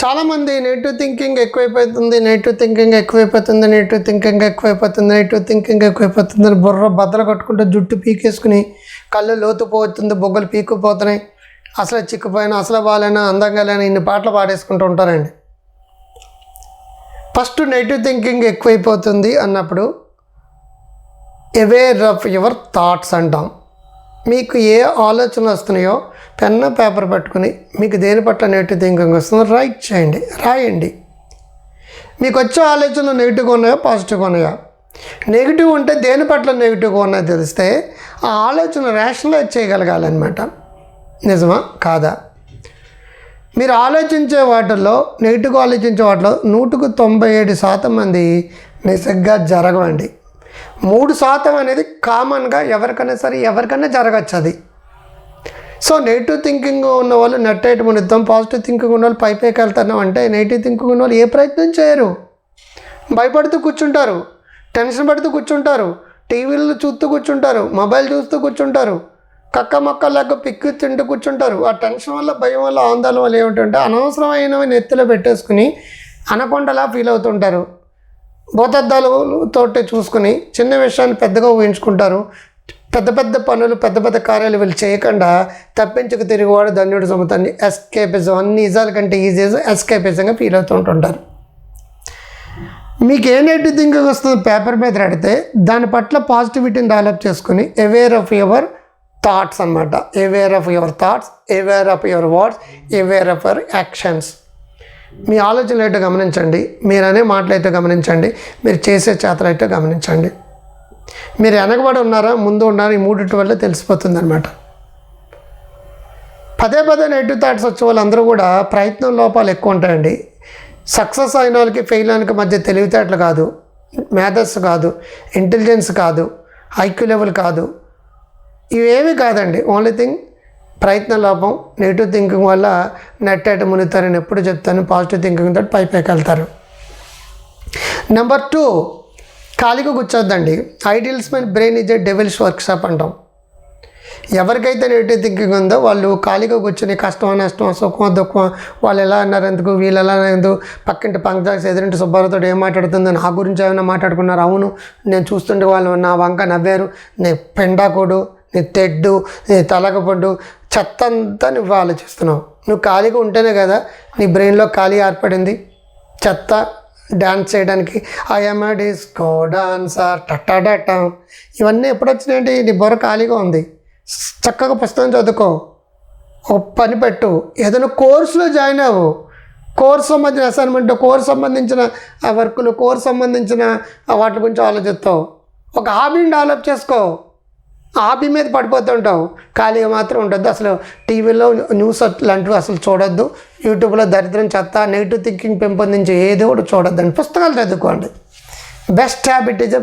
చాలామంది negative thinking ఎక్కువైపోతుంది negative thinking ఎక్కువైపోతుంది నెగిటివ్ థింకింగ్ ఎక్కువైపోతుంది నెగిటివ్ థింకింగ్ ఎక్కువైపోతుంది అని బుర్ర బద్దలు కట్టుకుంటూ జుట్టు పీకేసుకుని కళ్ళు లోతు పోతుంది బొగ్గలు పీక్కుపోతున్నాయి. అసలు చిక్కుపోయినా అసలు బాగాలేనా అందంగా లేనా ఇన్ని పాటలు పాడేసుకుంటూ ఉంటారండి. ఫస్ట్ నెగిటివ్ థింకింగ్ ఎక్కువైపోతుంది అన్నప్పుడు అవేర్ ఆఫ్ యువర్ థాట్స్ అంటాం. మీకు ఏ ఆలోచనలు వస్తున్నాయో పెన్ను పేపర్ పట్టుకుని మీకు దేని పట్ల నెగిటివ్ థింకింగ్ వస్తుందో రైట్ చేయండి రాయండి. మీకు వచ్చే ఆలోచనలు నెగిటివ్గా ఉన్నాయో పాజిటివ్గా ఉన్నాయా? నెగిటివ్ ఉంటే దేని పట్ల నెగిటివ్గా ఉన్నాయో తెలిస్తే ఆ ఆలోచన రేషనలైజ్ చేయగలగాలన్నమాట. నిజమా? కాదా? మీరు ఆలోచించే వాటిల్లో నెగిటివ్గా ఆలోచించే వాటిలో నూటుకు తొంభై ఏడు శాతం మంది నిజంగా జరగవండి. మూడు శాతం అనేది కామన్గా ఎవరికైనా సరే ఎవరికైనా జరగచ్చు అది. సో నెగిటివ్ థింకింగ్ ఉన్న వాళ్ళు నెట్టేటి మునిద్దాం పాజిటివ్ థింకింగ్ ఉన్న వాళ్ళు పైపైకి వెళ్తున్నాం అంటే నెగిటివ్ థింకింగ్ ఉన్న వాళ్ళు ఏ ప్రయత్నం చేయరు. భయపడుతూ కూర్చుంటారు టెన్షన్ పడుతూ కూర్చుంటారు టీవీలు చూస్తూ కూర్చుంటారు మొబైల్ చూస్తూ కూర్చుంటారు కక్క మొక్క లేక పిక్కు తింటూ కూర్చుంటారు. ఆ టెన్షన్ వల్ల భయం వల్ల ఆందోళన వల్ల ఏమిటంటే అనవసరమైనవి నెత్తిలో పెట్టేసుకుని అనకొండలా ఫీల్ అవుతుంటారు. భూతద్దాలతోటి చూసుకుని చిన్న విషయాన్ని పెద్దగా ఊహించుకుంటారు. పెద్ద పెద్ద పనులు పెద్ద పెద్ద కార్యాలు వీళ్ళు చేయకుండా తప్పించుకు తిరిగివాడు ధన్యుడు సొమ్ముతాన్ని ఎస్కేపిజం అన్ని నిజాల కంటే ఈజీ ఎస్కేపిజంగా ఫీల్ అవుతుంటుంటారు మీకు ఏ నెగిటివ్ థింకింగ్ వస్తుంది పేపర్ మీద రాడితే దాని పట్ల పాజిటివిటీని డెవలప్ చేసుకుని అవేర్ ఆఫ్ యువర్ థాట్స్ అనమాట aware of your thoughts aware of your words aware of your actions మీ ఆలోచనలు ఏంటో గమనించండి మీరు అనే మాటలు గమనించండి మీరు చేసే చేతలు గమనించండి. మీరు వెనకబడి ఉన్నారా ముందు ఉన్నారా ఈ మూడింటి వల్ల తెలిసిపోతుంది అనమాట పదే పదే నెగిటివ్ థాట్స్ వచ్చే వాళ్ళందరూ కూడా ప్రయత్నం లోపాలు ఎక్కువ ఉంటాయండి. సక్సెస్ అయిన వాళ్ళకి ఫెయిల్ అయినకి మధ్య తెలివితేటలు కాదు మేధస్సు కాదు ఇంటెలిజెన్స్ కాదు ఐక్యూ లెవెల్ కాదు. ఇవేమీ కాదండి. ఓన్లీ థింగ్ ప్రయత్న లోపం నెగిటివ్ థింకింగ్ వల్ల నెట్టేట మునుగుతారని ఎప్పుడు చెప్తాను పాజిటివ్ థింకింగ్ తోటి పై పైకి వెళ్తారు. నెంబర్ టూ ఖాళీగా కూర్చోద్దండి. Idle's men brain is a devil's workshop అంటాం. ఎవరికైతే నెగిటివ్ థింకింగ్ ఉందో వాళ్ళు ఖాళీగా కూర్చొని కష్టం నష్టం సుఖం దుఃఖం వాళ్ళు ఎలా అన్నారు ఎందుకు వీళ్ళు ఎలా ఎందుకు పక్కింటి పంకజాక్స్ ఎదురింటి సుబ్బారావుతో ఏం మాట్లాడుతుందో నా గురించి ఏమైనా మాట్లాడుకున్నారు? అవును నేను చూస్తుంటే వాళ్ళు నా వంక నవ్వారు. నీ పెండాకోడు నీ తెడ్డు నీ తలకపడ్డు చెత్త అంతా నువ్వు ఆలోచిస్తున్నావు. నువ్వు ఖాళీగా ఉంటేనే కదా నీ బ్రెయిన్లో ఖాళీ ఏర్పడింది. చెత్త డ్యాన్స్ చేయడానికి ఐఎమ్ డిస్కో డాన్సర్ టట్టాడట ఇవన్నీ ఎప్పుడు వచ్చినాయంటే నీ బుర్ర ఖాళీగా ఉంది. చక్కగా పుస్తకం చదువుకో. ఒక పని పెట్టు. ఏదైనా కోర్సులో జాయిన్ అవ్వు. కోర్స్ సంబంధించిన అసైన్మెంట్ కోర్స్ సంబంధించిన ఆ వర్కులు కోర్స్ సంబంధించిన వాటి గురించి ఆలోచిస్తావు. ఒక హాబీని డెవలప్ చేసుకో. హాబీ మీద పడిపోతుంటావు ఖాళీగా మాత్రం ఉండొద్దు. అసలు టీవీలో న్యూస్ లాంటివి అసలు చూడొద్దు. యూట్యూబ్లో దరిద్రం చెత్త నెగిటివ్ థింకింగ్ పెంపొందించే ఏది కూడా చూడొద్దండి పుస్తకాలు చదువుకోండి. Best habit is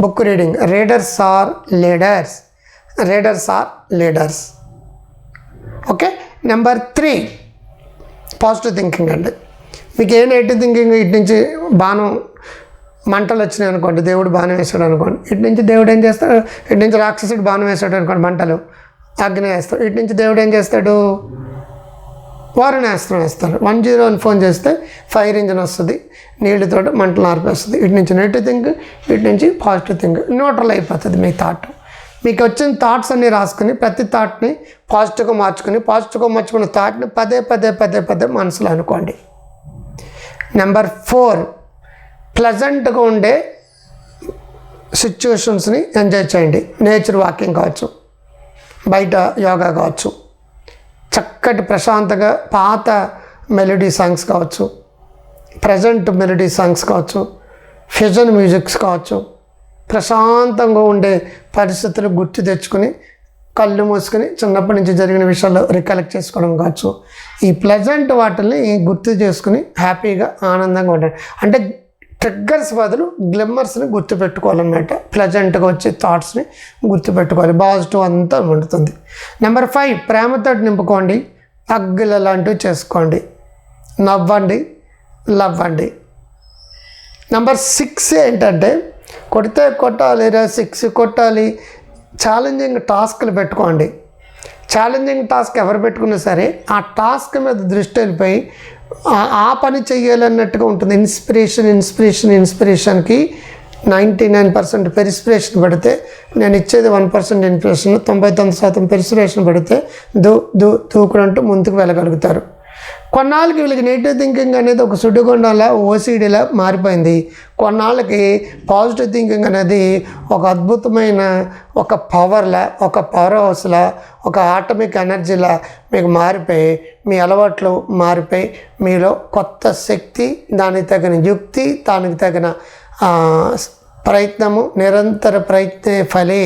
book reading. Readers are leaders. Readers are leaders. Okay? Number three. Positive thinking అండి. మీకు ఏ నెగిటివ్ థింకింగ్ ఇటు నుంచి బాణం మంటలు వచ్చినాయి అనుకోండి దేవుడు బాణం వేసాడు అనుకోండి. ఇటు నుంచి దేవుడు ఏం చేస్తాడు? ఇటు నుంచి రాక్షసుడు బాణం వేసాడు అనుకోండి మంటలు అగ్ని వేస్తాడు. ఇటు నుంచి దేవుడు ఏం చేస్తాడు? వారణాస్త్రం వేస్తారు వన్ జీరో వన్ ఫోన్ చేస్తే ఫైర్ ఇంజిన్ వస్తుంది నీళ్ళతో మంటలు ఆర్పేస్తుంది. ఇటు నుంచి నెగిటివ్ థింక్ ఇటు నుంచి పాజిటివ్ థింక్ న్యూట్రల్ అయిపోతుంది మీ థాట్. మీకు వచ్చిన థాట్స్ అన్ని రాసుకుని ప్రతి థాట్ని పాజిటివ్గా మార్చుకుని పాజిటివ్గా మార్చుకున్న థాట్ని పదే పదే పదే పదే మనసులో అనుకోండి. నెంబర్ ఫోర్ ప్లజెంట్గా ఉండే సిచ్యువేషన్స్ని ఎంజాయ్ చేయండి. నేచర్ వాకింగ్ కావచ్చు బయట యోగా కావచ్చు చక్కటి ప్రశాంతంగా పాత మెలోడీ సాంగ్స్ కావచ్చు ప్రజెంట్ మెలోడీ సాంగ్స్ కావచ్చు ఫ్యూజన్ మ్యూజిక్స్ కావచ్చు ప్రశాంతంగా ఉండే పరిస్థితులు గుర్తు తెచ్చుకొని కళ్ళు మూసుకొని చిన్నప్పటి నుంచి జరిగిన విషయాలు రికలెక్ట్ చేసుకోవడం కావచ్చు. ఈ ప్లెజెంట్ వాటిని గుర్తు చేసుకుని హ్యాపీగా ఆనందంగా ఉండండి. అంటే ట్రిగ్గర్స్ బదులు గ్లిమ్మర్స్ని గుర్తుపెట్టుకోవాలన్నమాట. ప్లెజెంట్గా వచ్చే థాట్స్ని గుర్తుపెట్టుకోవాలి. పాజిటివ్ అంతా వండుతుంది నెంబర్ ఫైవ్ ప్రేమతో నింపుకోండి. అగ్గుల లాంటివి చేసుకోండి. నవ్వండి. లవ్వండి. నెంబర్ సిక్స్ ఏంటంటే కొడితే కొట్టాలి రా సిక్స్ కొట్టాలి ఛాలెంజింగ్ టాస్క్లు పెట్టుకోండి. ఛాలెంజింగ్ టాస్క్ ఎవరు పెట్టుకున్నా సరే ఆ టాస్క్ మీద దృష్టి వెళ్ళిపోయి ఆ- పని చెయ్యాలన్నట్టుగా ఉంటుంది. ఇన్స్పిరేషన్ ఇన్స్పిరేషన్ ఇన్స్పిరేషన్కి నైంటీ నైన్ పర్సెంట్ పెరిస్పిరేషన్ పెడితే నేను ఇచ్చేది వన్ పర్సెంట్ ఇన్స్పిరేషన్ తొంభై తొమ్మిది శాతం పెరిస్పిరేషన్ పెడితే దూ దూ దూకుడంటూ ముందుకు వెళ్ళగలుగుతారు. కొన్నాళ్ళకి వీళ్ళకి నెగిటివ్ థింకింగ్ అనేది ఒక సుడిగుండంలా ఓసీడీలా మారిపోయింది. కొన్నాళ్ళకి పాజిటివ్ థింకింగ్ అనేది ఒక అద్భుతమైన ఒక పవర్లా ఒక పవర్ హౌస్లా ఒక ఆటమిక్ ఎనర్జీలా మీకు మారిపోయి మీ అలవాట్లు మారిపోయి మీలో కొత్త శక్తి దానికి తగిన యుక్తి దానికి తగిన ప్రయత్నము నిరంతర ప్రయత్నే ఫలే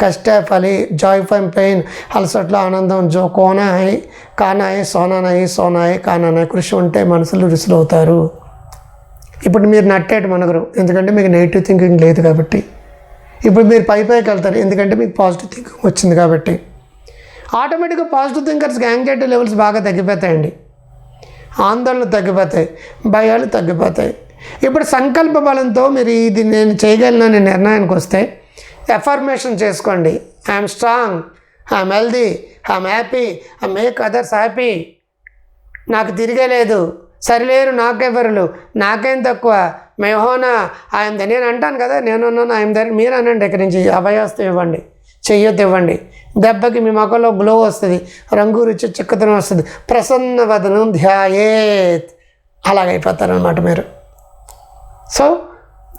కష్ట ఫలి జాయ్ ఫైమ్ పెయిన్ అలసట్లో ఆనందం జో కోనాయి కానాయి సోనానాయి సోనాయి కానానాయి కృషి ఉంటే మనసులు రుసులు అవుతారు ఇప్పుడు మీరు నట్టేటి మనగరు ఎందుకంటే మీకు నెగిటివ్ థింకింగ్ లేదు కాబట్టి. ఇప్పుడు మీరు పై పైకి వెళ్తారు. ఎందుకంటే మీకు పాజిటివ్ థింకింగ్ వచ్చింది కాబట్టి. ఆటోమేటిక్గా పాజిటివ్ థింకర్స్కి యాంగ్జైటీ లెవెల్స్ బాగా తగ్గిపోతాయండి. ఆందోళనలు తగ్గిపోతాయి. భయాలు తగ్గిపోతాయి. ఇప్పుడు సంకల్ప బలంతో మీరు ఇది నేను చేయగలననే నిర్ణయానికి వస్తే ఎఫర్మేషన్ చేసుకోండి. I'm strong I'm healthy I'm happy I make others happy నాకు తిరిగేలేదు. సరిలేరు నాకెవరులు నాకేం తక్కువ? మేహోనా ఆయన నేను అంటాను కదా నేనున్నాను ఆయన దగ్గర మీరు అనండి ఇక్కడి నుంచి. అభయాస్తం ఇవ్వండి. చెయ్యొద్దు ఇవ్వండి. దెబ్బకి మీ మొక్కలో గ్లో వస్తుంది. రంగు రుచి చిక్కతనం వస్తుంది. ప్రసన్న వదనం ధ్యాయేత్. అలాగైపోతారనమాట మీరు. So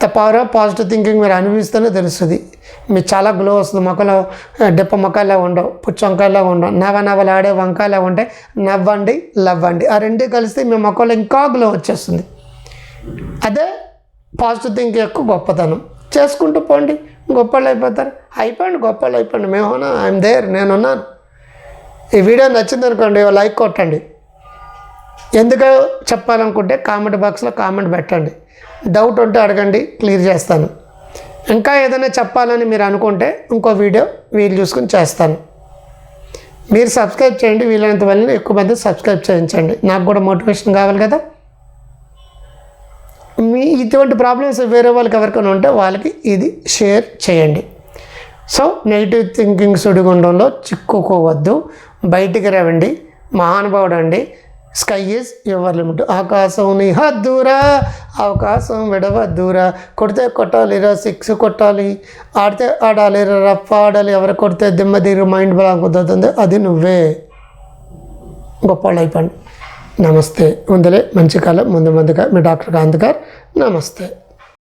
the power of positive thinking మీరు అనుభవిస్తేనే తెలుస్తుంది. మీకు చాలా గ్లో వస్తుంది. మొక్కలో డిప్ప మొక్కలా ఉండవు. పుచ్చు వంకాయలా ఉండవు. నవ నవలాడే వంకాయలా ఉంటాయి నవ్వండి లవ్వండి. ఆ రెండు కలిస్తే మీ మొక్కలో ఇంకా గ్లో వచ్చేస్తుంది. అదే పాజిటివ్ థింకింగ్ ఎక్కువ గొప్పతనం. చేసుకుంటూ పోండి. గొప్పలు అయిపోతారు. అయిపోండి గొప్పలు అయిపోండి. మేమున్నా ఐఎమ్ దేర్ నేనున్నాను ఈ వీడియో నచ్చింది అనుకోండి లైక్ కొట్టండి. ఎందుకు చెప్పాలనుకుంటే కామెంట్ బాక్స్లో కామెంట్ పెట్టండి. డౌట్ ఉంటే అడగండి క్లియర్ చేస్తాను. ఇంకా ఏదైనా చెప్పాలని మీరు అనుకుంటే ఇంకో వీడియో వీలు చూసుకుని చేస్తాను. మీరు సబ్స్క్రైబ్ చేయండి వీలైనంత వల్ల ఎక్కువ మంది సబ్స్క్రైబ్ చేయించండి. నాకు కూడా మోటివేషన్ కావాలి కదా. మీ ఇటువంటి ప్రాబ్లమ్స్ వేరే వాళ్ళకి ఎవరికైనా ఉంటే వాళ్ళకి ఇది షేర్ చేయండి. సో నెగిటివ్ థింకింగ్ సుడిగుండంలో చిక్కుకోవద్దు. బయటికి రండి మహానుభావుడు అండి. స్కై ఈజ్ ఎవర్ లిమిట్ ఆకాశం నీ హద్దురా అవకాశం విడవద్దురా. కొడితే కొట్టాలిరా సిక్స్ కొట్టాలి. ఆడితే ఆడాలిరా రఫ్ ఆడాలి. ఎవరు కొడితే దిమ్మ దిగి మైండ్ బ్లాక్ కుదురుతుంది అది నువ్వే. గొప్పవాళ్ళు అయిపోండి. నమస్తే. ముందలే మంచి కాలం. ముందు ముందుగా మీ డాక్టర్ కాంత్ గారు. నమస్తే.